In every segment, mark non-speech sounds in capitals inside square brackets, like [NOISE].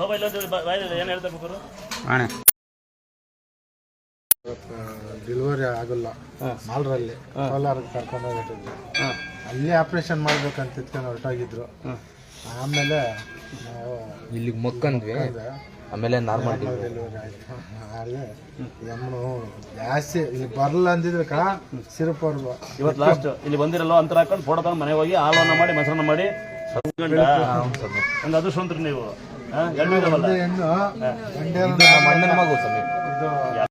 Mobile ಏನು ಹೇಳ್ತಾ ಬೇಕಾರು ಅಣ್ಣ ಡೆಲಿವರಿ ಆಗಲ್ಲ. ಮಾಲ್ರಲ್ಲಿ ಕೋಲಾರ ಕರ್ಕೊಂಡು ಹೋಗಿಟ್ಟಿದ್ವಿ ಅಲ್ಲಿ ಆಪ್ರೇಷನ್ ಮಾಡ್ಬೇಕಂತ ಇತ್ಕೊಂಡು ಹೊರಟೋಗಿದ್ರು. ಆಮೇಲೆ ನಾವು ಇಲ್ಲಿಗೆ ಮಕ್ಕಂದ್ವಿ. ಆಮೇಲೆ ನಾರ್ಮಲ್ ಡೆಲಿವರಿ ಆಯ್ತು. ಹಾಗೆ ನಮ್ಮನು ಜಾಸ್ತಿ ಇಲ್ಲಿ ಬರಲ್ಲ ಅಂದಿದ್ರೆ ಕಣ ಸಿರಪ್ ಅವ್ರದ್ದು ಇವತ್ತು ಲಾಸ್ಟ್ ಇಲ್ಲಿ ಬಂದಿರಲ್ಲ ಅಂತರ ಹಾಕೊಂಡು ಫೋಟೋ ತಗೊಂಡು ಮನೆಗೆ ಹೋಗಿ ಹಾಲನ್ನ ಮಾಡಿ ಮೊಸರನ್ನ ಮಾಡಿ ಒಂದು ಅದೃಷ್ಟವಂತರು ನೀವು. ಇದಾವಲ್ಲ ಗಂಡ ನಮ್ಮ ಅಣ್ಣನ ಮಗು. ಸ್ವಾಮಿ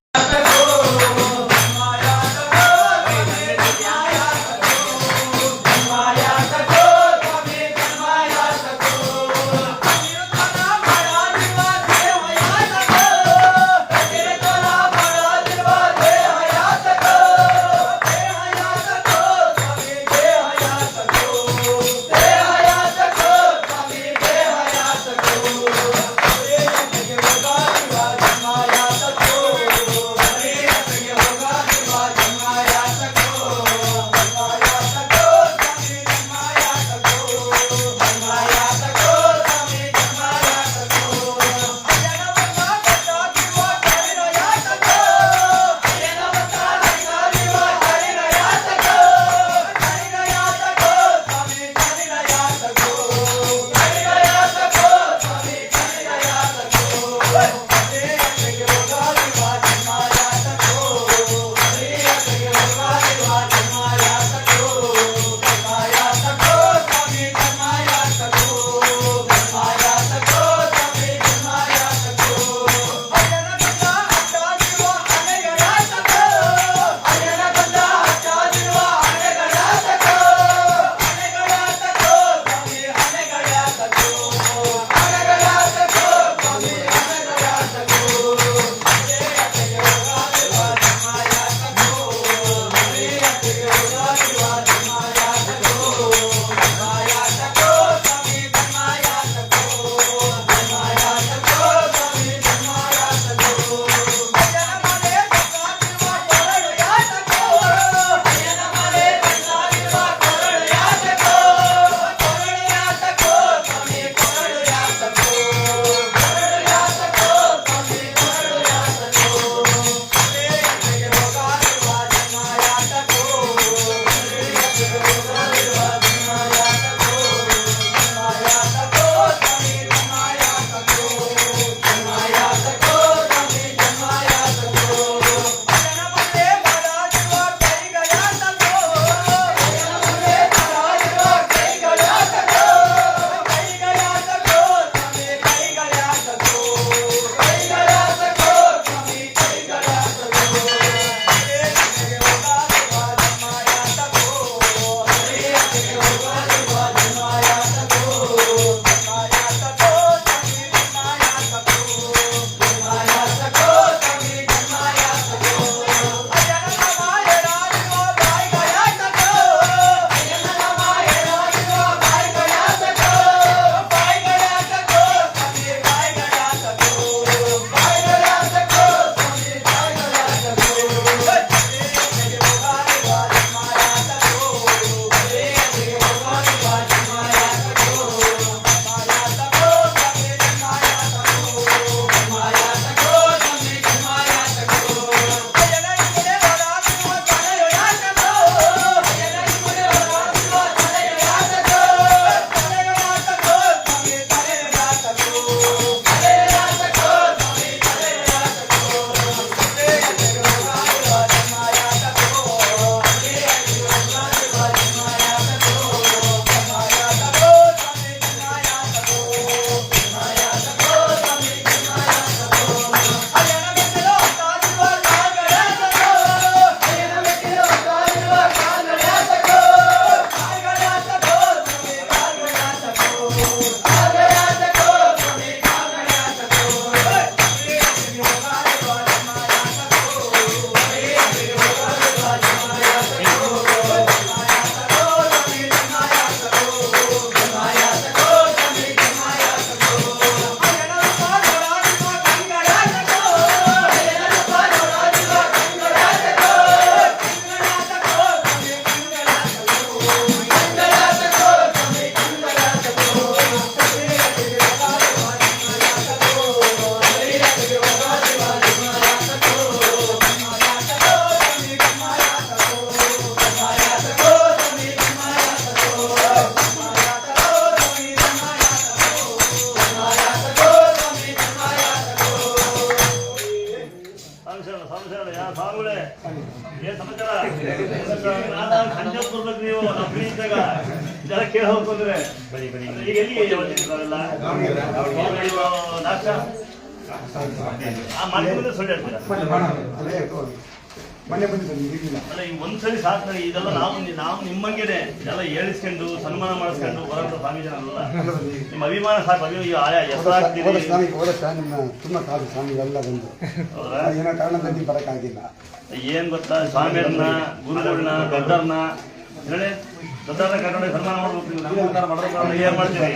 ಮನೆ ಬಂದಿದ್ದು ಇರಲಿಲ್ಲ. ಅಲ್ಲ ಈ ಒಂದ್ಸರಿ ಸಾಕು ಇದೆಲ್ಲ ನಾವು ನಾವು ನಿಮ್ಮಂಗೆನೆ ಇದೆಲ್ಲ ಹೇಳಿಸ್ಕೊಂಡು ಸನ್ಮಾನ ಮಾಡಿಸ್ಕೊಂಡು ಹೊರಟ ಸ್ವಾಮಿ ಜನ ಅಲ್ಲ ನಿಮ್ಮ ಅಭಿಮಾನ ಸಾಕು ಅಭಿಮಾನ ಆಯಾ ಹೋದ ಸ್ವಾಮಿ ಹೋದ ಸ್ವಾಮಿ ನಿಮ್ಮ ತುಂಬ ಕಾದು ಸ್ವಾಮಿ ಎಲ್ಲ ಬಂದು. ಹೌದಾ? ಏನೋ ಕಾರಣದಲ್ಲಿ ಬರೋಕ್ಕಾಗಿಲ್ಲ. ಏನ್ ಗೊತ್ತಾ? ಸ್ವಾಮಿಯರನ್ನ ಗುರುಗಳನ್ನ ಗದ್ದರ್ನ ಹೇಳಿ ದೊಡ್ಡವ್ರನ್ನ ಕರ್ಕೊಂಡು ಸನ್ಮಾನ ಮಾಡ್ಬೇಕು ನೀವು. ನಮ್ಮ ಏನ್ ಮಾಡ್ತೀರಿ.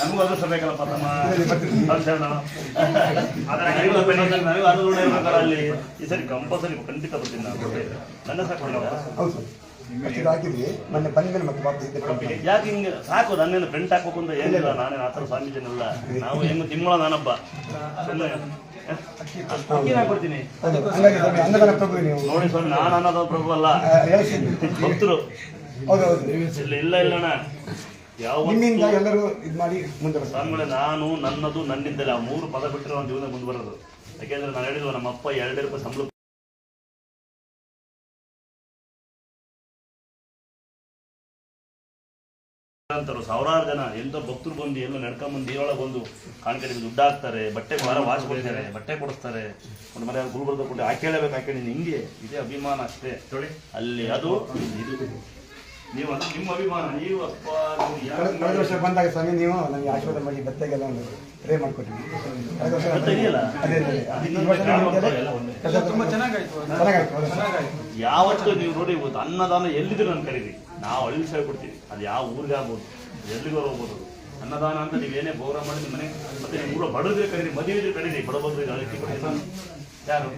ನಮಗೂ ತಮ್ಮ ಅಲ್ಲಿ ಈ ಸರಿ ಕಂಪಲ್ಸರಿ ಖಂಡಿತ ಬರ್ತೀನಿ ನಾನು. ನನ್ನ ಮೊನ್ನೆ ಮತ್ತೆ ವಾಪಸ್ ಯಾಕೆ ಹಿಂಗೆ? ಸಾಕು ನನ್ನೇನು ಪ್ರಿಂಟ್ ಹಾಕ್ಬೇಕು ಅಂತ ಏನಿಲ್ಲ. ನಾನೇನು ಆತರ ಸ್ವಾಮೀಜಿನಲ್ಲ ನಾವು ಏನು ತಿಮ್ಮಳ ನೋಡಿ ಸ್ವಾಮಿ ನಾನು ಅನ್ನೋದು ಪ್ರಭು ಅಲ್ಲ. ಭಕ್ತರು. ಇಲ್ಲ ಇಲ್ಲ ಇಲ್ಲಣ್ಣ ನಿಮ್ಮಿಂದ ಎಲ್ಲರೂ ಇದು ಮಾಡಿ ಮುಂದೆ ನಾನು ನನ್ನದು ನನ್ನಿಂದಲೇ ಆ ಮೂರು ಪದ ಬಿಟ್ಟರೆ ಒಂದು ಜೀವನ ಮುಂದೆ ಬರೋದು. ಯಾಕೆಂದ್ರೆ ನಾನು ಹೇಳಿದ್ವಿ ನಮ್ಮ ಅಪ್ಪ ಎರಡೇ ರೂಪಾಯಿ ಸಂಬಳ ಅಂತಾರು ಸಾವಿರಾರು ಜನ ಎಂತ ಭಕ್ತರು ಬಂದು ಎಲ್ಲ ನಡ್ಕೊಂಡ್ ಬಂದು ನೀರೊಳಗೆ ಬಂದು ಕಾಣ್ಕೊಂಡು ದುಡ್ಡು ಹಾಕ್ತಾರೆ ಬಟ್ಟೆ ವಾರ ವಾಚ್ ಕೊಡ್ತಾರೆ ಬಟ್ಟೆ ಕೊಡಿಸ್ತಾರೆ. ಒಂದು ಮನೆ ಗುರು ಬರ್ದು ಕೊಟ್ಟು ಹಾಕೇಳಬೇಕು ಆಕೇಳಿ ನಿಂಗೆ ಇದೇ ಅಭಿಮಾನ ಅಷ್ಟೇ. ಅಲ್ಲಿ ಅದು ಇದು. ನೀವು ಅದು ನಿಮ್ಮ ಅಭಿಮಾನ ನೀವು ಅಪ್ಪ ನೀವು ಯಾರು ಕಳೆದ ಕಳೆದ ವರ್ಷ ಬಂದಾಗ ಸ್ವಾಮಿ ನೀವು ನಮಗೆ ಆಶೀರ್ವಾದ ಮಾಡಿ ಬೆತ್ತಗೆಲ್ಲ ಒಂದು ಪ್ರೇ ಮಾಡ್ಕೊಟ್ವಿ ಕಳೆದ ವರ್ಷ ಬೆತ್ತ ಇದೆಯಲ್ಲ? ಅದೇ ಅದೇ ಅದೇ. ಈ ವರ್ಷ ನಮಗೆ ಕೆಲಸ ತುಂಬಾ ಚೆನ್ನಾಗಾಯ್ತು ಚೆನ್ನಾಗಾಯ್ತು ಯಾವತ್ತು ನೀವು ನೋಡಿ ಇವತ್ತು ಅನ್ನದಾನ ಎಲ್ಲಿದ್ರು ನಾನು ಕರೀರಿ. ನಾವು ಹಳ್ಳಿ ಸೈಡ್ ಕೊಡ್ತೀವಿ. ಅದು ಯಾವ ಊರಿಗೆ ಆಗ್ಬೋದು ಎಲ್ಲಿಗೂ ಹೋಗ್ಬೋದು. ಅನ್ನದಾನ ಅಂತ ನೀವೇನೇ ಪ್ರೋಗ್ರಾಮ್ ಮಾಡಿ ನಿಮ್ಮ ಮನೆ ಮತ್ತೆ ನೀವು ಊರ ಬಡದ್ರೆ ಕರೀರಿ ಮದುವೆ ಕರೀರಿ. ಬಡಬಗ್ರಿಗೆ ಕೊಡಿ ನಾನು ಯಾರು?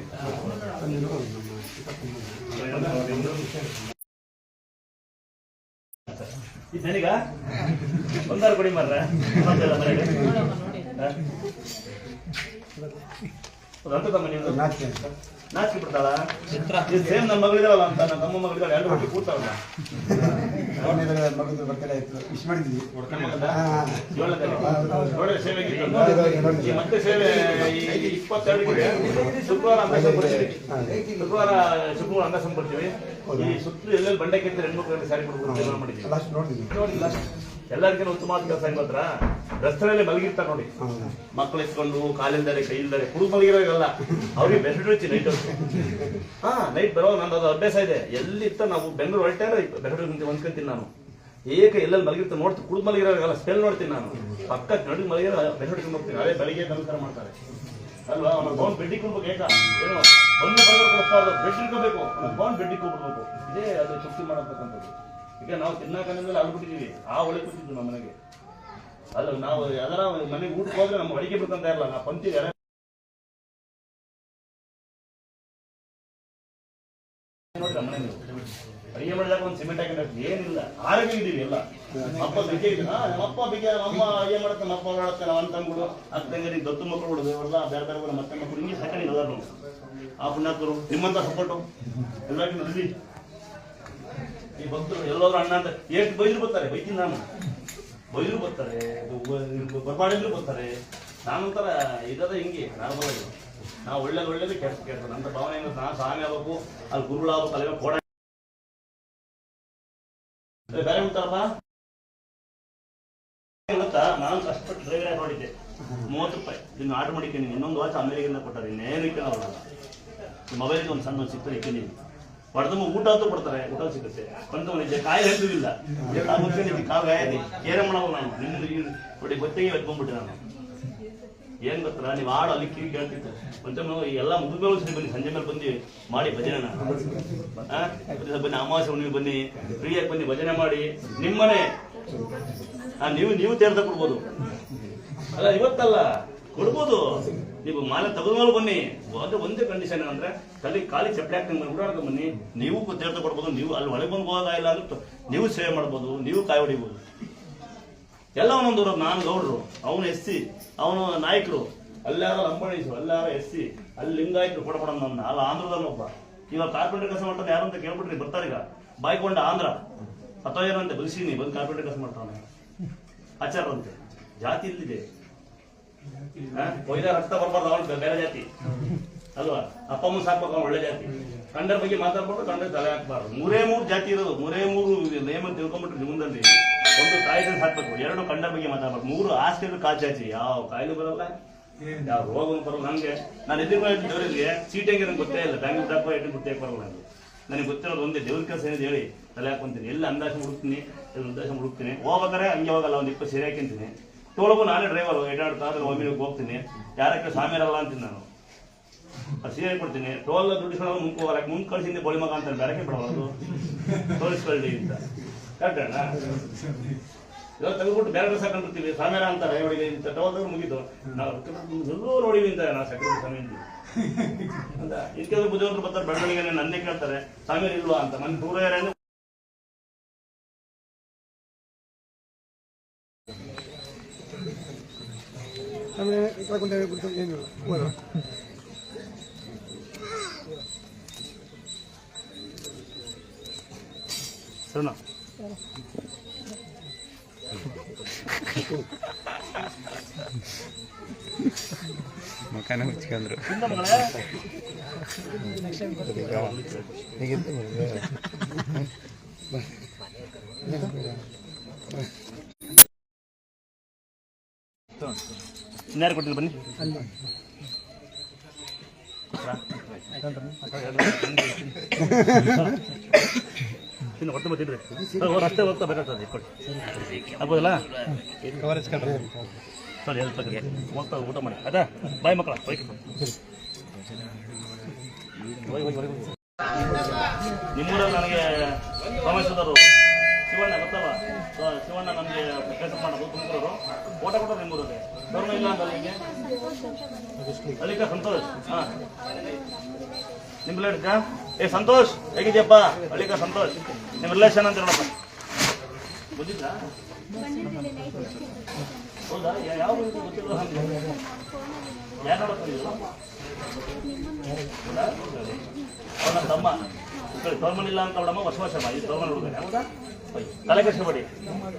ನನಗ ಒಂದಾರು ಕೊಡಿ ಮಾರ್ರೆ. ನಾಚಿಕೆ ಅಂತ. ನಾಚಿಕೆ ಬಿಡ್ತಾಳ? ಸೇಮ್ ನಮ್ಮ ಮಗಳಿದಾಳಲ್ಲ ಅಂತ ನಮ್ಮ ತಮ್ಮ ಮಗಳಿದ್ದಾಳೆ ಎರಡು ಹೋಗಿ ಕೂತಾವಲ್ಲ ವಿಶ್ ಮಾಡಿದ್ವಿ ಸೇವೆ ಈ ಮತ್ತೆ ಸೇವೆ ಶುಕ್ರವಾರ ಬರ್ತೀವಿ ಶುಕ್ರವಾರ ಶುಕ್ರವಾರ ಅಂಗ ಬರ್ತೀವಿ ಈ ಸುತ್ತಲೂ ಎಲ್ಲೆಲ್ಲಿ ಬಂಡೆ ಕೆತ್ತಿ ಹೆಣ್ಮಕ್ಳು ಮಾಡಿ ಕೊಡ್ಬೇಕು ತೀರ್ಮಾನ ಮಾಡಿದ್ವಿ ಲಾಸ್ಟ್ ಉತ್ತಮ ಉತ್ತಮವಾದ ಕೆಲಸ ಹೆಂಗ್ ಗೊತ್ತಾ ರಸ್ತೆಯಲ್ಲಿ ಮಲಗಿರ್ತಾರೆ ನೋಡಿ. ಮಕ್ಕಳು ಇಟ್ಕೊಂಡು ಕಾಲಿಲ್ದರೆ ಕೈಯಿಲ್ದರೆ ಕುಡು ಮಲಗಿರೋಲ್ಲ ಅವ್ರಿಗೆ ಬೆಸ್ಟ್ ಹಚ್ಚಿ ನೈಟ್ ಹಾ ನೈಟ್ ಬರೋ ನಂದು ಅದು ಅಭ್ಯಾಸ ಇದೆ. ಎಲ್ಲಿ ಇತ್ತ ನಾವು ಬೆಂಗಳೂರು ಇತ್ತು ಬೆಸ್ಟ್ ಹೊಂದ್ಕೊಂತೀನಿ ನಾನು. ಏಕ ಎಲ್ಲೆಲ್ಲಿ ಮಲಗಿರ್ತ ನೋಡ್ತೀನಿ ಕುಡಿದು ಮಲಗಿರೋಲ್ಲ ಸ್ಪೆಲ್ ನೋಡ್ತೀನಿ ನಾನು. ಪಕ್ಕ ನಡುಗೆ ಮಲಗಿರೋ ಬೆಸ್ಟ್ ಹೊಡ್ಕೊಂಡು ಹೋಗ್ತೀನಿ. ಅದೇ ಬೆಳಿಗ್ಗೆ ನಮಸ್ಕಾರ ಮಾಡ್ತಾರೆ. ಅಲ್ವಾ? ಬೆಡ್ಡಿ ಫೋನ್ ಬೆಡ್ಡಿಗೆ ಕೊಡ್ಬೇಕು ಏಕ? ಏನೋ ಒಂದು ಬರ್ಗರ್ ಕೊಡಿಸ್ಬಾರ್ದು ಬೆಡ್ ಇಟ್ಕೋಬೇಕು ಫೋನ್ ಬೆಡ್ಡಿಗೆ ಕೊಡ್ಬೇಕು ಇದೇ ಅದು ತೃಪ್ತಿ ಮಾಡಬೇಕಂತದ್ದು ಈಗ ನಾವು ತಿನ್ನಕಂದ್ರೆ ಅಲ್ಬಿಟ್ಟಿದೀವಿ ಆ ಒಳಗೆ ಕೂತಿದ್ದು ನಮ್ಮ ಮನೆಗೆ. ಅಲ್ಲ ನಾವು ಯಾವ್ದಾರ ಮನೆಗೆ ಊಟಕ್ಕೆ ಹೋದ್ರೆ ನಮ್ಮ ಅಡಿಗೆ ಬೇಕಂತ ಇರಲ್ಲ ನಾ ಪಂಕ್ತಿ ನೋಡಿ ಅಡಿಗೆ ಮಾಡಿದಾಗ ಒಂದು ಸಿಮೆಂಟ್ ಹಾಕಿದ್ರೆ ಏನಿಲ್ಲ ಆರೋಗ್ಯ ಇದೀವಿ ಎಲ್ಲ. ಅಪ್ಪ ಬಿಗೆ ಇದೆ ಹಾ, ನಮ್ಮ ಅಪ್ಪ ಬಿಗೆ ನಮ್ಮ ಅಡಿಗೆ ಮಾಡುತ್ತೆ ನಮ್ಮ ಅಪ್ಪ ಮಾಡುತ್ತೆ ನಮ್ಮ ಅಂತಂಗಳು ಅಕ್ಕಂಗಡಿ ದತ್ತು ಮಕ್ಕಳು ಇವರೆಲ್ಲ ಬೇರೆ ಬೇರೆ ಊರ ಮತ್ತೆ ಮಕ್ಕಳು ಹಿಂಗೆ ಸಾಕಣೆ ಎಲ್ಲರೂ ಆ ಪುಣ್ಯಾತ್ಮರು ನಿಮ್ಮಂತ ಸಪೋರ್ಟು ಎಲ್ಲರಿಗೂ ನಲ್ಲಿ ಈ ಭಕ್ತರು ಎಲ್ಲರೂ ಅಣ್ಣ ಅಂತ ಎಷ್ಟು ಬೈದ್ರು ಬರ್ತಾರೆ, ಬೈತೀನಿ ನಾನು. ಬೈದ್ರು ಬರ್ತಾರೆ ಬರ್ಬಾಡಿದ್ರು ಬರ್ತಾರೆ. ನಾನೊಂಥರ ಇದದ ಹಿಂಗೆ ನಾನು ಬರೋದು ನಾವು ಒಳ್ಳೇದು ಒಳ್ಳೇದು ಕೆಲಸ ಕೆಟ್ಟ ನನ್ನ ಭಾವನೆ ಏನು ನಾನು ಸ್ವಾಮಿ ಆಗ್ಬೇಕು, ಅಲ್ಲಿ ಗುರುಗಳಾಗಬೇಕು ಅಲ್ಲಿ ಕೋಡ ಬೇರೆ ಉಂಟಾರಪ್ಪ ನಾನು ಕಷ್ಟಪಟ್ಟು ಡ್ರೈವರ್ ನೋಡಿದ್ದೆ ಮೂವತ್ತು ರೂಪಾಯಿ. ಇದನ್ನ ಆರ್ಡರ್ ಮಾಡಿಕೊಂಡು ಇನ್ನೊಂದು ವಾಚ್ ಅಮೇರಿಕಿಂದ ಕೊಟ್ಟಾರೆ. ಇನ್ನೇನು ಅವ್ರಲ್ಲ ಮೊಬೈಲ್ಗೆ ಒಂದು ಸಣ್ಣ ಸಿಕ್ತಾರೆ ಇದ್ದೀನಿ ಹೊಡೆದಮ್ಮ ಊಟ ಅಂತೂ ಕೊಡ್ತಾರೆ ಊಟ ಸಿಗುತ್ತೆ. ಬಂತು ನಿಜ ಕಾಯಿ ಮುಚ್ಕೊಂಡಿದ್ದೆ ಕಾವು ಏನೇ ಮಾಡವು ನಾನು. ನಿನ್ನ ನೋಡಿ ಗೊತ್ತಿಗೆ ಎತ್ಕೊಂಡ್ಬಿಟ್ಟೆ ನಾನು. ಏನ್ ಗೊತ್ತಾ? ನೀವು ಹಾಡು ಅಲ್ಲಿ ಕಿವಿ ಕೇಳ್ತಿತ್ತು ಮತ್ತೆ ಎಲ್ಲ ಮುಗಿದ್ಮೇಲೆ ಸರಿ ಬನ್ನಿ. ಸಂಜೆ ಮೇಲೆ ಬಂದು ಮಾಡಿ ಭಜನೆ ಬನ್ನಿ ಅಮಾವಾಸ್ಯ ಹುಣ್ಣಿಮೆ ಬನ್ನಿ. ಫ್ರೀಯಾಗಿ ಬನ್ನಿ ಭಜನೆ ಮಾಡಿ. ನಿಮ್ಮನೆ. ಆ, ನೀವು ನೀವು ತೇರ್ದ ಕೊಡ್ಬೋದು. ಅಲ್ಲ ಇವತ್ತಲ್ಲ. ಕೊಡ್ಬೋದು. ನೀವು ಮಾಲೆ ತೆಗೆದ್ಮೇಲೆ ಬನ್ನಿ. ಅದು ಒಂದೇ ಕಂಡೀಷನ್ ಏನಂದ್ರೆ, ತಲೆ ಖಾಲಿ ಚಪ್ಪಲಿ ಹಾಕಿ ಓಡಾಡ್ಕೊ ಬನ್ನಿ. ನೀವು ತೇರ್ದ ಕೊಡ್ಬೋದು, ನೀವು ಅಲ್ಲಿ ಒಳಗೆ ಬಂದು ಹೋಗೋದಾಗಿಲ್ಲ ಅಂದ್ರೆ ನೀವು ಸೇವೆ ಮಾಡ್ಬೋದು, ನೀವು ಕಾಯಿ ಹೊಡಿಬೋದು. ಎಲ್ಲ ಒಂದೊಂದು ನಾನು ಗೌಡ್ರು, ಅವನು ಎಸ್ ಸಿ, ಅವನು ನಾಯಕರು, ಅಲ್ಲಾರ ಲಂಬಾಣೀಸರು ಅಲ್ಲಾರ ಎಸ್ ಸಿ, ಅಲ್ಲಿ ಲಿಂಗಾಯತರು ಕೊಡಬೇಡ ನನ್ನ, ಅಲ್ಲ ಆಂಧ್ರದಲ್ಲಿ ಒಬ್ಬ. ಇವಾಗ ಕಾರ್ಪೆಂಟರ್ ಕೆಲಸ ಮಾಡ್ತಾನೆ, ಯಾರು ಅಂತ ಕೇಳ್ಬಿಟ್ರಿ ಬರ್ತಾರೀಗ ಬಾಯ್ಕೊಂಡ ಆಂಧ್ರ. ಅಥವಾ ಏನಂತೆ ಬಲ್ಸಿನಿ, ಬಂದು ಕಾರ್ಪೆಂಟರ್ ಕೆಲಸ ಮಾಡ್ತಾನೆ. ಆಚಾರಂತೆ ಜಾತಿ ಇಲ್ಲಿದೆ ಕೊಯ್ದ ರಕ್ತ ಬರ್ಬಾರ್ದು ಅವಳು ಬೇರೆ ಜಾತಿ. ಅಲ್ವಾ? ಅಪ್ಪ ಅಮ್ಮ ಸಾಕ್ಬೇಕು ಅವ್ನು ಒಳ್ಳೆ ಜಾತಿ. ಕಂಡರ ಬಗ್ಗೆ ಮಾತಾಡ್ಬಾರ್ದು ಕಂಡ ತಲೆ ಹಾಕ್ಬಾರ್ದು. ಮೂರೇ ಮೂರು ಜಾತಿ ಇರೋದು ಮೂರೇ ಮೂರು ನೇಮ ತಿಳ್ಕೊಂಡ್ಬಿಟ್ರೆ ಜೀವನದಲ್ಲಿ ಒಂದು ಕಾಯಿಲೆ ಸಾಕ್ಬೇಕು ಎರಡು ಕಂಡರ ಬಗ್ಗೆ ಮಾತಾಡ್ಬಾರ್ದು. ಮೂರು ಆಸ್ತಿ ಕಾಲ್ ಚಾಚಿ ಯಾವ ಕಾಯಿಲೆ ಬರಲ್ಲ. ಯಾವ ರೋಗ ಬರಲ್ಲ ನಂಗೆ ನಾನು ಎದುರು ದೇವರಿಗೆ ಸೀಟ್ ಹೆಂಗೆ ನಂಗೆ ಗೊತ್ತೇ ಇಲ್ಲ. ಬ್ಯಾಂಕ್ ಡಾಕ್ಟರ್ ಎಟ್ಟು ಗೊತ್ತೇ ಬರಲ್ಲ ನನಗೆ ನನಗೆ ಗೊತ್ತಿರೋದು ಒಂದೇ ದೇವ್ರ ಕೆಲಸ ಏನಿದೆ ಹೇಳಿ. ತಲೆ ಹಾಕೊಂತೀನಿ ಎಲ್ಲ ಅಂದಾಜು ಹುಡುಕ್ತೀನಿ ಎಲ್ಲ ಉದ್ದೇಶ ಹುಡುಕ್ತೀನಿ. ಹೋಗೋದ್ರೆ ಹಂಗೆ ಹೋಗಲ್ಲ ಒಂದು ಇಪ್ಪತ್ತು ಸೀರೆ ಹಾಕಿಂತೀನಿ ತೊಳಗು ನಾನೇ ಡ್ರೈವರ್ ಎಡಾಡ್ತಾ ಅದ್ರ ಒಮ್ಮೆ ಹೋಗ್ತೀನಿ. ಯಾರಕ್ಕೆ ಸಾಮಿರಲ್ಲ ಅಂತೀನಿ ನಾನು. ಸೀರೆ ಕೊಡ್ತೀನಿ. ಟೋಲ್ ದುಡ್ಡಿಸ್ಕೊಂಡು ಮುಂದೆ ಹೋಗಲ್ಲ. ಮುಂದೆ ಕಳ್ಸಿದ್ದೆ ಬೋಳಿ ಮಗ ಅಂತ ಬೇರೆ ಬಿಡಬಾರ್ದು? ತೋರಿಸ್ಕೊಳ್ಳಿ ಅಂತ. ಕರೆಕ್ಟಣ್ಣ ಇವಾಗ ತೆಗೆದುಬಿಟ್ಟು ಬೇರೆ ಡ್ರೆಸ್ ಹಾಕೊಂಡಿರ್ತೀವಿ ಅಂತ ಅಂತಾರೆ ಇವಳಿಗೆ ಇಂಥ ಟೋಲ್ ಮುಗಿತು. ನಾವು ಎಲ್ಲೂ ನೋಡಿವಿ ಅಂತ ನಾವು ಸೆಕ್ರೆಟರಿ ಸಮಯ ಅಂತ ಇದಕ್ಕೆ ಬುದ್ಧಿವಂತರು ಬರ್ತಾರೆ ಬೆಳವಣಿಗೆ ನನ್ನೇ ಕೇಳ್ತಾರೆ. ಸಾಮೇರ ಇಲ್ವಾ ಅಂತ. ನನ್ನ ದೂರ ಯಾರು ಆಮೇಲೆ ಇಟ್ಕೊಂಡೆ ಬಿಟ್ಟು ಏನು ಹೋದ್ರು. ಸರಣ ಮುಖನ ಮುಚ್ಕೊಂಡ್ರು ಇಂದ ಇನ್ಯಾರು ಕೊಟ್ಟಿಲ್ಲ ಬನ್ನಿ. ಇನ್ನು ಹೊಟ್ಟೆ ಬರ್ತಿದ್ರಿ ರಸ್ತೆ ಹೋಗ್ತಾ ಬೇಕಾಗ್ತದೆ ಕೊಡಿ. ಆಗ್ಬೋದಲ್ಲ? ಸರಿ ಹೆಲ್ಪ್ ಹೋಗ್ತಾ ಊಟ ಮಾಡಿ. ಅದಾ ಬಾಯ್ ಮಕ್ಕಳ ಹೋಯ್. ನಿಮ್ಮೂರಲ್ಲಿ ನನಗೆ ಸೋಮೇಶ್ವರರು ಶಿವಣ್ಣ ಗೊತ್ತಲ್ಲ ಶಿವಣ್ಣ ನಮಗೆ ಕೆಲಸ ಮಾಡೋದು ತುಮಕೂರು ಓಟ ಕೊಡೋದು ನಿಮ್ಮೂರಲ್ಲಿ ಧರ್ಮ ಇಲ್ಲ ಅಂತ ನಿಮಗೆ ಸಂತೋಷ್. ಹಾಂ. ನಿಮ್ಮ ಏ, ಸಂತೋಷ್, ಹೇಗಿದ್ಯಪ್ಪ? ಅಳಿಕ ಸಂತೋಷ್. ನಿಮ್ಮ ರಿಲೇಷನ್ ಅಂತ ಹೇಳಪ್ಪ. ಬಂದಿದ್ದ ಹೌದಾ? ಯಾವ ಗೊತ್ತಿಲ್ಲ ಯಾರು ನೋಡೋದು ಅವನ ತಮ್ಮ. ತೋರ್ಮನ್ ಇಲ್ಲ ಅಂತ ಅವಡಮ್ಮ ವರ್ಷ ವರ್ಷ ಇದು ಹುಡುಗ ಹೌದಾ. ತಲೆ ಕಷ್ಟಪಡಿ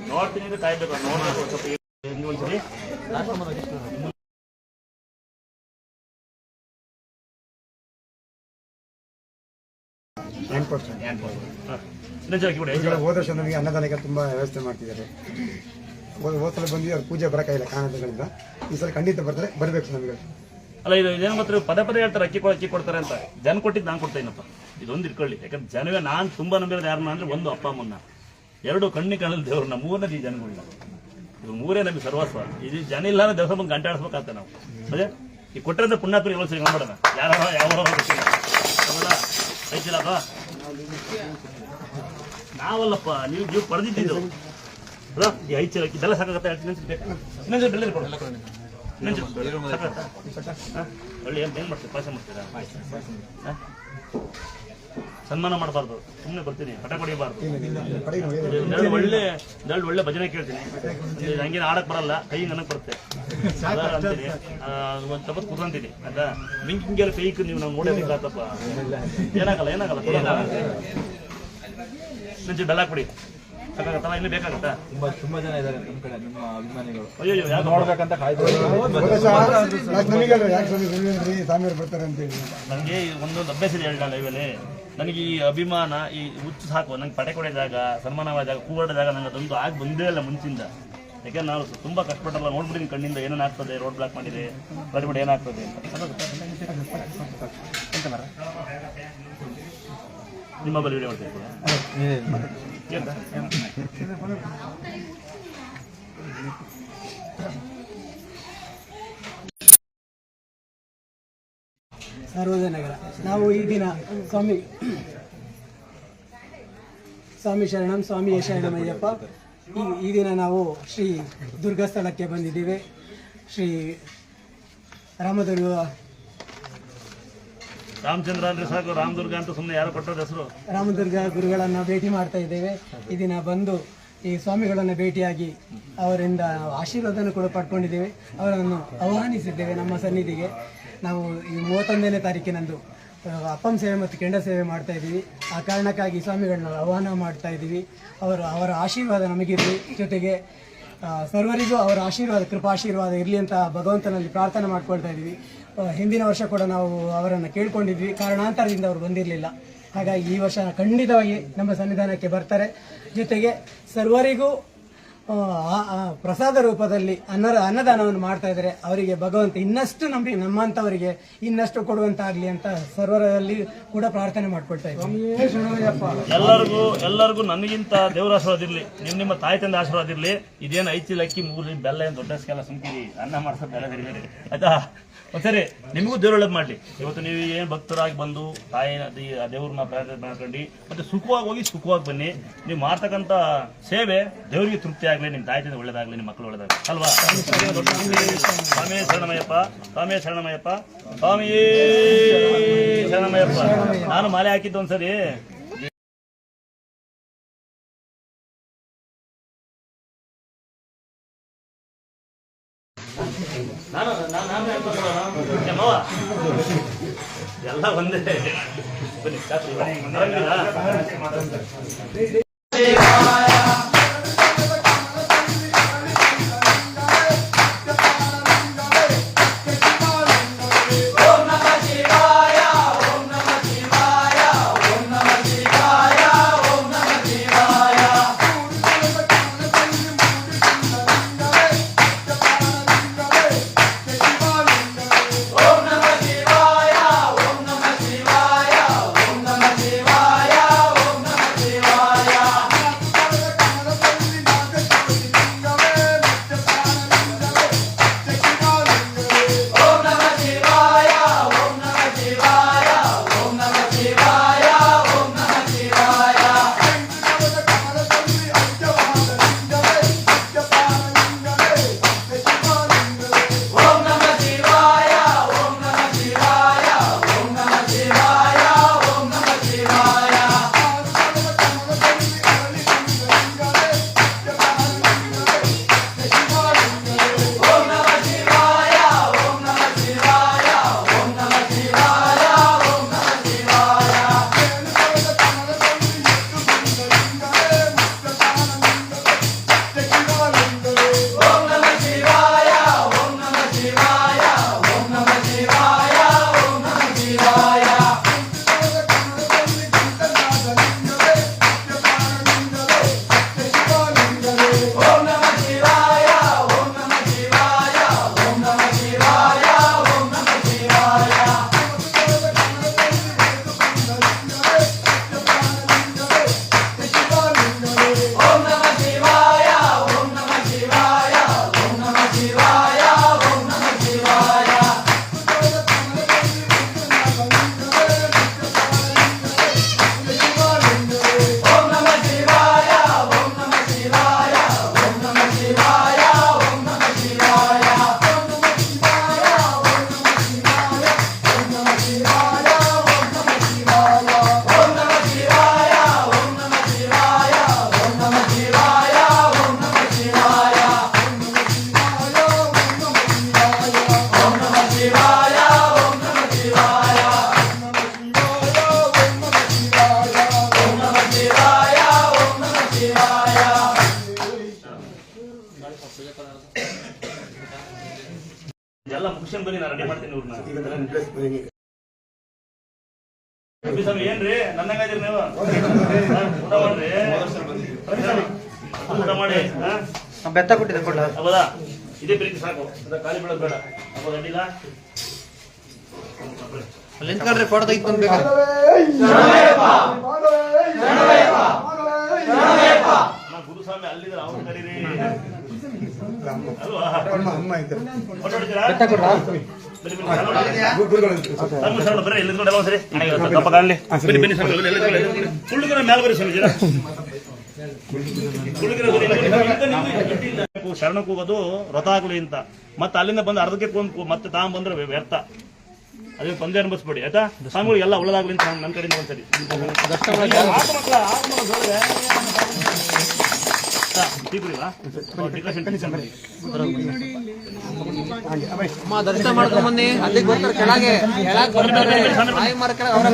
ನೋಡ್ತೀನಿ ಅಂತ ಕಾಯ್ಬೇಕು. ನೋಡ್ಬೇಕು ಸ್ವಲ್ಪ ಒಂದ್ಸರಿ ಹೋದ ವರ್ಷ ನಮಗೆ ಅನ್ನದಾನಕ್ಕೆ ತುಂಬಾ ವ್ಯವಸ್ಥೆ ಮಾಡ್ತಿದ್ದಾರೆ. ಹೋದ ಹೋದ ಸಲ ಬಂದು ಅವ್ರು ಪೂಜೆ ಬರೋಕ್ಕಾಗಿಲ್ಲ ಕಾರಣಗಳಿಂದ. ಈ ಸಲ ಖಂಡಿತ ಬರ್ತಾರೆ. ಬರಬೇಕು ನಮಗೆ. ಅಲ್ಲ, ಇದು ಇದೇನು ಗೊತ್ತಿರೋ? ಪದೇ ಪದೇ ಹೇಳ್ತಾರೆ, ಅಕ್ಕಿ ಅಕ್ಕಿ ಕೊಡ್ತಾರೆ ಅಂತ. ಜನ ಕೊಟ್ಟಿದ್ದು ನಾನು ಕೊಡ್ತೇನಪ್ಪ ಇದೊಂದು ಇಟ್ಕೊಳ್ಳಿ. ಯಾಕಂದ್ರೆ ಜನವೇ ನಾನು ತುಂಬಾ ನಂಬಿರೋದು ಯಾರನ್ನ ಅಂದ್ರೆ ಒಂದು ಅಪ್ಪ ಅಮ್ಮನ್ನ ಎರಡು ಕಣ್ಣಿ ಕಣ್ಣಲ್ಲಿ ದೇವ್ರನ್ನ ಮೂರನೇದು ಈ ಜನಗಳನ್ನ ಇದು ಮೂರೇ ನಮಗೆ ಸರ್ವಸ್ವ. ಇದು ಜನ ಇಲ್ಲ ಅಂದ್ರೆ ದೇವಸ್ಥಾನ ಬಂದು ಗಂಟೆ ಆಡಿಸ್ಬೇಕಂತ ನಾವು. ಅದೇ, ಈ ಕೊಟ್ಟರೆ ಪುಣ್ಯಾತ್ಮ ಏಳು ಸರಿ ಮಾಡೋಣ ಯಾರೋ ಯಾವ ಐತಿಲ್ಲಪ್ಪ ನಾವಲ್ಲಪ್ಪ, ನೀವು ನೀವು ಪಡೆದಿದ್ದು ಐದು ಚೀಲ ಇದೆಲ್ಲ ಸಾಕಾಗತ್ತೆ ಇನ್ನೊಂದು ಡೆಲಿವರಿ ಕೊಡು ಇನ್ನೊಂದು ಸಾಕಾಗತ್ತಾ ಹಾಂ? ಒಳ್ಳೆ ಏನು ಏನು ಮಾಡ್ತೀರಾ? ಪಾಯಸ ಮಾಡ್ತೀರಾ? ಸನ್ಮಾನ ಮಾಡಬಾರ್ದು. ಸುಮ್ಮನೆ ಬರ್ತೀನಿ. ಹಠ ಕೊಡಿಬಾರ್ದು ಒಳ್ಳೆ ಎರಡು ಒಳ್ಳೆ ಭಜನೆ ಕೇಳ್ತೀನಿ. ಹಂಗೇನ ಹಂಗೇನು ಆಡಕ್ ಬರಲ್ಲ. ಕೈ ನನಗೆ ಬರುತ್ತೆ. ಅದ ಅಂತೀನಿ. ಒಂದ್ ತಪ್ಪತ್ ಕುತ್ಕೊಂತೀನಿ ಆಯ್ತಾ? ಮಿಂಕಿಂಗೆಲ್ಲ ಕೈಕ್ ನೀವು ನಾವು ನೋಡೋದಿಲ್ಲ ಏನಾಗಲ್ಲ ಏನಾಗಲ್ಲ ನಂಚು ಬೆಲ್ಲ ಕೊಡಿ. ಸಾಕಾಗತ್ತಲ್ಲ ಇನ್ನೂ ಬೇಕಾಗತ್ತಾ? ತುಂಬಾ ತುಂಬಾ ಜನ ಇದ್ದಾರೆ ನಮ್ಮ ಕಡೆ ನಿಮ್ಮ ಅಭಿಮಾನಿಗಳು. ಅಯ್ಯೋ ನೋಡ್ಬೇಕಂತ ಕಾಯ್ದು ನನಗೆ ಒಂದೊಂದು ಅಭ್ಯಾಸ ಇದೆ ಹೇಳ ಲೈವಲ್ಲಿ ನನಗೆ ಈ ಅಭಿಮಾನ ಈ ಹುಚ್ಚು ಸಾಕು. ನಂಗೆ ಪಟೆ ಕೊಡಿದಾಗ ಸನ್ಮಾನ ಜಾಗ ಕೂಗಾಡೋದಾಗ ನಂಗೆ ಅದೊಂದು ಆಗಿ ಬಂದೇ ಇಲ್ಲ ಮುಂಚಿಂದ. ಯಾಕಂದ್ರೆ ನಾವು ತುಂಬ ಕಷ್ಟಪಟ್ಟಲ್ಲ ನೋಡ್ಬಿಟ್ಟಿನಿ ಕಣ್ಣಿಂದ ಏನೇನು ಆಗ್ತದೆ ರೋಡ್ ಬ್ಲಾಕ್ ಮಾಡಿದೆ ಬರಿಬಿಡಿ ಏನಾಗ್ತದೆ ಅಂತ. ಎಂತ ಮರ ನಿಮ್ಮ ಬಳಿ ವಿಡಿಯೋ ಮಾಡ್ತಾ ಇದ್ದೀರಾ ಸರ್ವೋದಯ ನಗರ ನಾವು ಈ ದಿನ ಸ್ವಾಮಿ ಸ್ವಾಮಿ ಶರಣಂ, ಸ್ವಾಮಿ ಶರಣಮಯ್ಯಪ್ಪ. ಈ ಈ ದಿನ ನಾವು ಶ್ರೀ ದುರ್ಗಸ್ಥಳಕ್ಕೆ ಬಂದಿದ್ದೇವೆ. ಶ್ರೀ ರಾಮದುರ್ಗ ರಾಮಚಂದ್ರ ಅಂದ್ರೆ ಸಾಕು, ರಾಮದುರ್ಗ ಅಂತ ಸುಮ್ಮನೆ ಯಾರು ಕೊಟ್ಟದ ಹೆಸರು. ರಾಮದುರ್ಗ ಗುರುಗಳನ್ನ ಭೇಟಿ ಮಾಡ್ತಾ ಇದ್ದೇವೆ. ಈ ದಿನ ಬಂದು ಈ ಸ್ವಾಮಿಗಳನ್ನು ಭೇಟಿಯಾಗಿ ಅವರಿಂದ ಆಶೀರ್ವಾದನ ಕೂಡ ಪಡ್ಕೊಂಡಿದ್ದೇವೆ. ಅವರನ್ನು ಆಹ್ವಾನಿಸಿದ್ದೇವೆ ನಮ್ಮ ಸನ್ನಿಧಿಗೆ. ನಾವು ಈ ಮೂವತ್ತೊಂದನೇ ತಾರೀಕಿನಂದು ಅಪ್ಪಂ ಸೇವೆ ಮತ್ತು ಕೆಂಡ ಸೇವೆ ಮಾಡ್ತಾ ಇದ್ದೀವಿ. ಆ ಕಾರಣಕ್ಕಾಗಿ ಸ್ವಾಮಿಗಳನ್ನ ಆಹ್ವಾನ ಮಾಡ್ತಾ ಇದ್ದೀವಿ. ಅವರು, ಅವರ ಆಶೀರ್ವಾದ ನಮಗಿರಲಿ ಜೊತೆಗೆ ಸರ್ವರಿಗೂ ಅವರ ಆಶೀರ್ವಾದ, ಕೃಪಾಶೀರ್ವಾದ ಇರಲಿ ಅಂತ ಭಗವಂತನಲ್ಲಿ ಪ್ರಾರ್ಥನೆ ಮಾಡ್ಕೊಳ್ತಾ ಇದ್ದೀವಿ. ಹಿಂದಿನ ವರ್ಷ ಕೂಡ ನಾವು ಅವರನ್ನು ಕೇಳ್ಕೊಂಡಿದ್ವಿ. ಕಾರಣಾಂತರದಿಂದ ಅವರು ಬಂದಿರಲಿಲ್ಲ. ಹಾಗಾಗಿ ಈ ವರ್ಷ ಖಂಡಿತವಾಗಿ ನಮ್ಮ ಸನ್ನಿಧಾನಕ್ಕೆ ಬರ್ತಾರೆ. ಜೊತೆಗೆ ಸರ್ವರಿಗೂ ಆ, ಆ- ಆ ಪ್ರಸಾದ ರೂಪದಲ್ಲಿ ಅನ್ನ ಅನ್ನದಾನವನ್ನು ಮಾಡ್ತಾ ಇದ್ದಾರೆ. ಅವರಿಗೆ ಭಗವಂತ ಇನ್ನಷ್ಟು ನಂಬಿ ನಮ್ಮಂಥವರಿಗೆ ಇನ್ನಷ್ಟು ಕೊಡುವಂತಾಗಲಿ ಅಂತ ಸರ್ವರಲ್ಲಿ ಕೂಡ ಪ್ರಾರ್ಥನೆ ಮಾಡ್ಕೊಳ್ತಾ ಇದ್ದೀವಿ ಎಲ್ಲರಿಗೂ ಎಲ್ಲರಿಗೂ ನನಗಿಂತ ದೇವರ ಆಶೀರ್ವಾದ ಇರಲಿ. ನಿಮ್ಮ ನಿಮ್ಮ ತಾಯಿ ತಂದೆ ಆಶೀರ್ವಾದ ಇರಲಿ. ಇದೇನು ಐತಿ ಅಕ್ಕಿ ಮೂರು ಬೆಲ್ಲ ಏನು ದೊಡ್ಡ ಸ್ಕೆಲ್ಲ ಸುಮ್ಕಿರಿ. ಅನ್ನ ಮಾಡಿಸೋ ಬೆಲ್ಲ ಬೇರೆ ಬೇರೆ ಆಯ್ತಾ? ಒಂದ್ಸರಿ ನಿಮಗೂ ದೇವ್ರ ಒಳ್ಳೇದು ಮಾಡಲಿ. ಇವತ್ತು ನೀವು ಏನು ಭಕ್ತರಾಗಿ ಬಂದು ತಾಯಿ ದೇವ್ರನ್ನ ಪ್ರಾರ್ಥನೆ ಮಾಡ್ಕೊಂಡು, ಮತ್ತೆ ಸುಖವಾಗಿ ಹೋಗಿ ಸುಖವಾಗಿ ಬನ್ನಿ. ನೀವು ಮಾಡ್ತಕ್ಕಂಥ ಸೇವೆ ದೇವರಿಗೆ ತೃಪ್ತಿ ಆಗಲಿ ನಿಮ್ಮ ತಾಯಿ ತಂದೆ ಒಳ್ಳೇದಾಗಲಿ ನಿಮ್ಮ ಮಕ್ಕಳು ಒಳ್ಳೇದಾಗಲಿ. ಅಲ್ವಾ? ಸ್ವಾಮಿ ಶರಣಮಯ್ಯಪ್ಪ ಸ್ವಾಮಿ ಶರಣಮಯ್ಯಪ್ಪ ಸ್ವಾಮಿ ಶರಣಮಯ್ಯಪ್ಪ. ನಾನು ಮಾಲೆ ಹಾಕಿದ್ದು ಒಂದ್ಸರಿ. ಎಲ್ಲ ಒಂದೇ ಏನ್ರಿ? ನನ್ನಂಗಾದಿರಿ ನೀವು? ಊಟ ಮಾಡ್ರಿ. ಊಟ ಮಾಡಿ ಹಾ? ಬೆತ್ತ ಕೊಟ್ಟಿದ್ದೆ ಕೊಡ ಹೌದಾ? ಇದೇ ಪ್ರೀತಿ ಸಾಕು. ಅದ ಖಾಲಿ ಬಿಡೋದು ಬೇಡ. ಹೌದಾ ಅಡ್ಡಿಲ್ಲ. ಅಲ್ಲಿ ನಿಂತ್ಕೊಂಡ್ರೆ ಫೋಟೋ ತೆಗೆದು ನಾ ಗುರುಸ್ವಾಮಿ ಅಲ್ಲಿದ್ರೆ ಅವ್ರು ಕರೀರಿ. ಅಲ್ವಾ? ಫೋಟೋ ಹೊಡಿತೀರಾ? ಶರಣ. ಕೂಗೋದು ಆಗಲಿ ಅಂತ ಮತ್ತೆ ಅಲ್ಲಿಂದ ಬಂದು ಅರ್ಧಕ್ಕೆ ಮತ್ತೆ ತಗೊಂಬಂದ್ರೆ ವ್ಯರ್ಥ ಅದೇ ತೊಂದರೆ ಅನ್ಭವಿಸ್ಬೇಡಿ ಆಯ್ತಾ ಸ್ವಾಮಿಗಳು ಎಲ್ಲ ಒಳ್ಳೇದಾಗ್ಲಿ ಅಂತ ನನ್ನ ಕಡೆಯಿಂದ ಒಂದ್ಸರಿ ದರ್ಶನ ಮಾಡ್ಕೊಂಡ್ ಬನ್ನಿ. ಅಲ್ಲಿಗೆ ಬರ್ತಾರೆ ಕೆಳಗೆ. ಕೆಳಗೆ ಬರ್ತಾರೆ. ಮಾಯಿ ಮರ ಕೆಳಗೆ ಅವ್ರ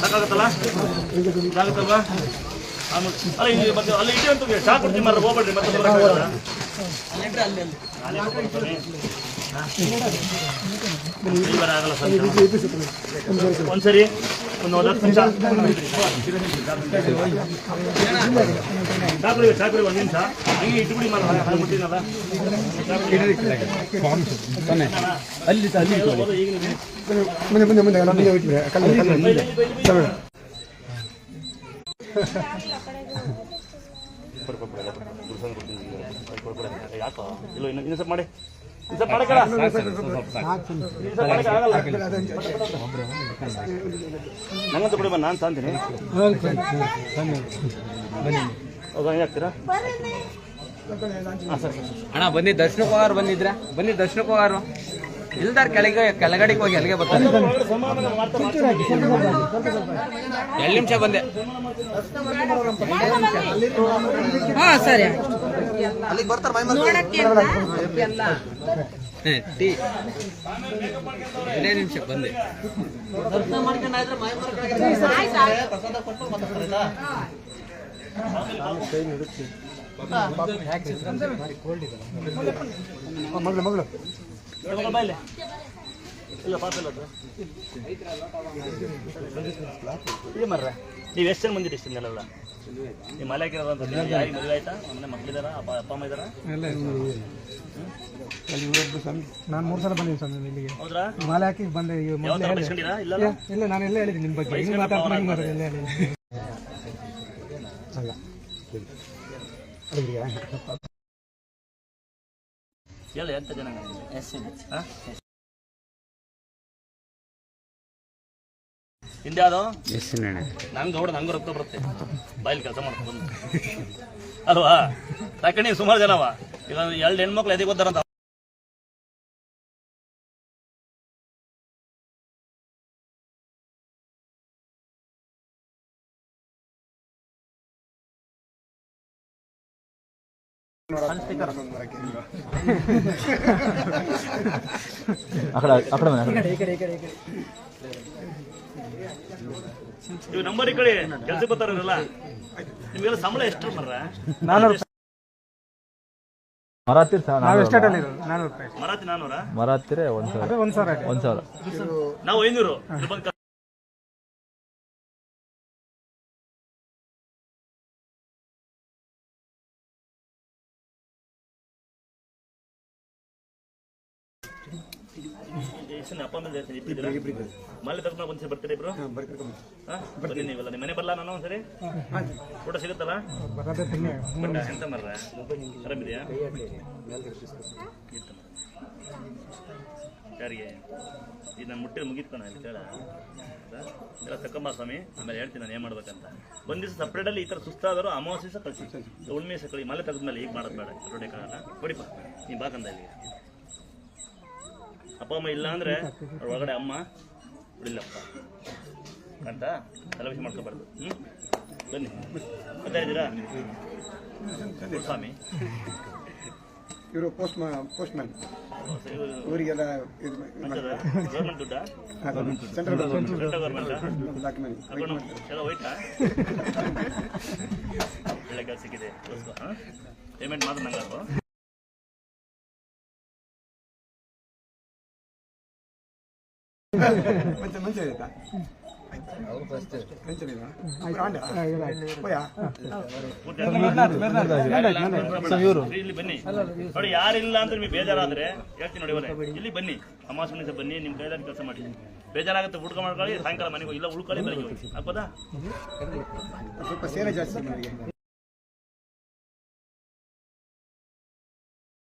ಸಾಕಾಗತ್ತಲ್ಲ ಸಾಕಾಗತ್ತಲ್ವಾ ಮತ್ತೆ ಅಲ್ಲಿ ಇಡಿ ಅಂತ ಹೋಗ್ಬೇಡ್ರಿ ಮತ್ತೆ ಒಂದ್ಸರಿ ಒಂದು ಹತ್ತು ನಿಮಿಷ. ಚಾಕ್ರಿ ಚಾಕ್ರಿ ಒಂದು ನಿಮಿಷ. ಹಂಗೆ ಇಟ್ಬಿಡಿ. ಮಾರ ಅಲ್ಲಿ ಮುಂದೆ ಮುಂದೆ ಮುಂದೆ ನಮ್ಗೆ. ಯಾಕೋ? ಇಲ್ಲ ಇನ್ನು ಇನ್ನೊಂದು ಮಾಡಿ. ನಂಗಂತ ಬಿಡಿ ನಾನು ತಂತೀನಿ ಬನ್ನಿ ಹೆಂಗೆ ಹಾಂ ಸರ್ ಅಣ್ಣ ಬನ್ನಿ ದರ್ಶನಕ್ಕೆ ಹೋಗಾರ ಬಂದಿದ್ರ ಬನ್ನಿ ದರ್ಶನಕ್ಕೆ ಹೋಗಾರು ಇಲ್ದಾರ ಕೆಳಗೆ ಕೆಳಗಡೆಗೆ ಹೋಗಿ ಅಲ್ಲಿಗೆ ಬರ್ತಾರೆ. ಎರಡು ನಿಮಿಷ ಬಂದೆ? ಹಾ ಸರಿ. ಅಲ್ಲಿಗೆ ಬರ್ತಾರೆ ಮೈ ಟೀ. ಎರಡೇ ನಿಮಿಷ ಬಂದೆ? ಮಗಳು ಮಗಳು. ಇಲ್ಲ. ಪಾಪ ನೀವು ಎಷ್ಟು ಜನ ಬಂದಿರಿ ಇಷ್ಟನ್ನೆಲ್ಲ ನೀವು ಮಲೆ ಹಾಕಿರೋದಂತ ಯಾರಿಗೆ ಮದುವೆ ಆಯ್ತಾ? ನಮ್ಮನೆ ಮಕ್ಕಳಿದಾರ ಅಪ್ಪ ಅಪ್ಪ ಅಮ್ಮ ಇದಾರ? ಎಲ್ಲ ನಾನು ಮೂರು ಸಲ ಬಂದಿದ್ದೀನಿ ಸ್ವಾಮಿ ಇಲ್ಲಿಗೆ. ಹೌದ್ರಾ? ಮಾಲೆ ಹಾಕಿ ಬಂದೆ ಈಗ ಮೊದಲೇ ಯಾವತ್ತಾರ ಹೇಳಿದೆ. ಬೈಸ್ಕೊಂಡಿರಾ? ಇಲ್ಲ ಇಲ್ಲ ನಾನು ಎಲ್ಲ ಹೇಳಿದ್ದೀನಿ ನಿಮ್ಮ ಬಗ್ಗೆ. ಹಿಂಗೆ ಮಾತಾಡ್ತೀನಿ ಹಿಂಗೆ ಎಲ್ಲ ಹೇಳಿದ್ದೀನಿ. ಅಲ್ಲ. ಅಡುಗೆಯಾ ಹೇಳ ಎಂತ ಜನ ಹಾಂ? ಹಿಂದೆ ಯಾವ್ದು? ನಂಗೆ ಗೌಡ ನಂಗೆ ರಕ್ತ ಬರುತ್ತೆ. ಬಾಯಲ್ಲಿ ಕೆಲಸ ಮಾಡ್ಕೊಂಡು ಅಲ್ವಾ? ಯಾಕಂದ್ರೆ ಸುಮಾರು ಜನವ. ಈಗ ಎರಡು ಹೆಣ್ಮಕ್ಳು ಎದೆ ಗೊತ್ತಾರಂತ ಇವ್ ನಂಬರ್ ಈ ಕಡೆ ಕೆಲ್ಸಕ್ಕೆ ಬರ್ತಾರಲ್ಲ. ನಿಮ್ಗೆಲ್ಲ ಸಂಬಳ ಎಷ್ಟು ಮರ್ರ? ನಾನೂರು ಮರ ಸರ್ ನಾವು ಇರೋದು ರೂಪಾಯಿ. ಮರಾತಿ ನಾನೂರ? ಮರಾತಿರೇ ಒಂದ್ ಸಾವಿರ. ಅದೇ ಒಂದು ಸಾವಿರ. ಒಂದ್ ಸಾವಿರ. ನಾವು ಐನೂರು. ಎಷ್ಟು ಅಪ್ಪ ಅಮ್ಮ ಜಾಸ್ತಿ ಮಲ್ಲಿ ಕರ್ಕೊಂಡು ಒಂದ್ಸರಿ ಬರ್ತೀರಾ ಇಬ್ರು? ಹಾ? ಬನ್ನಿ ನೀವೆಲ್ಲ ನಿಮ್ಮ ಮನೆ ಬರಲ್ಲ ನಾನು ಒಂದ್ಸರಿ ಊಟ ಸಿಗುತ್ತಲ್ಲ? ಎಂತ ಮರ್ರ ಆರಾಮಿದೆಯಾ? ಯಾರಿಗೆ? ಇದು ನಾನು ಮುಟ್ಟಿದ ಮುಗಿತ್ಕೊಣ ಇಲ್ಲಿ ಕೇಳ. ಎಲ್ಲ ತಕೊಂಬ ಸ್ವಾಮಿ ಆಮೇಲೆ ಹೇಳ್ತೀನಿ ನಾನು ಏನು ಮಾಡ್ಬೇಕಂತ. ಒಂದು ದಿವಸ ಸಪ್ರೇಟಲ್ಲಿ ಈ ತರ ಸುಸ್ತಾದರೂ ಅಮಾವಾಸ್ಯ ಸಹ ಕಳಿಸಿ. ಉಳ್ಮೆ ಸಹ ಕಳಿ ಮಲೆ ತೆಗೆದ್ಮೇಲೆ ಈಗ ಮಾಡೋದು ಬೇಡ ರೋಡೆ ಕಾರಣ ಕೊಡಿಪ್ಪ ನೀ ಬಾಕಂದ ಇಲ್ಲಿ ಅಪ್ಪ ಅಮ್ಮ ಇಲ್ಲ ಅಂದರೆ ಅವ್ರ ಒಳಗಡೆ ಅಮ್ಮ ಬಿಡಿಲ್ಲಪ್ಪ. ಅಂತ ತಲೆಬಿಸಿ ಮಾಡ್ಕೋಬಾರ್ದು. ಹ್ಞೂ ಬನ್ನಿ. ಬರ್ತಾ ಇದ್ದೀರಾ? ಸ್ವಾಮಿ. ಇವರು ಪೋಸ್ಟ್ ಪೋಸ್ಟ್ ಮ್ಯಾನ್ ಊರಿಗೆಲ್ಲ ಇದು ಗೌರ್ಮೆಂಟ್ ದುಡ್ಡ? Central government. ಡಾಕ್ಯುಮೆಂಟ್ ತಗೊಂಡು ಚಲೋ ಹೋಯ್ತಾ? [LAUGHS] ಒಳ್ಳೆ ಕೆಲಸ ಸಿಕ್ಕಿದೆ. ಪೇಮೆಂಟ್ ಮಾತ್ರ ನಂಗೆ ಯಾರಿಲ್ಲ ಅಂತ ನಿಮಗೆ ಬೇಜಾರಾದ್ರೆ ಹೇಳ್ತೀನಿ ನೋಡಿ ಇವರೇ. ಇಲ್ಲಿ ಬನ್ನಿ. ದಿವಸ ಬನ್ನಿ ನಿಮ್ಮ ಕೈಲಾದ ಕೆಲಸ ಮಾಡಿ. ಬೇಜಾರಾಗುತ್ತೆ ಹುಡ್ಕ ಮಾಡ್ಕೊಳ್ಳಿ, ಸಾಯಂಕಾಲ ಮನೆಗೆ ಇಲ್ಲ ಉಳ್ಕೊಳ್ಳಿ ಬೆಳಗ್ಗೆ ಹೋಗಿ. ಸ್ವಲ್ಪ ಸೇನೆ ಜಾಸ್ತಿ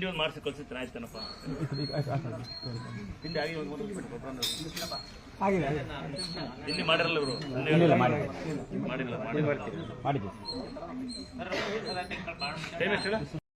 ತಿಂಡಿ ಒಂದು ಮಾಡಿಸಿ ಕಳ್ಸಿದ್ರೆ ಆಯ್ತನಪ್ಪ? ತಿಂಡಿ ಆಗಿ ಒಂದು ಕೊಟ್ರನ್ನ. ತಿಂಡಿ ಮಾಡಿರಲ್ಲ ಇವರು. ಮಾಡಿಲ್ಲ. ಮಾಡಿಲ್ಲ ಮಾಡಿ ಎಷ್ಟು ಹೇಳು?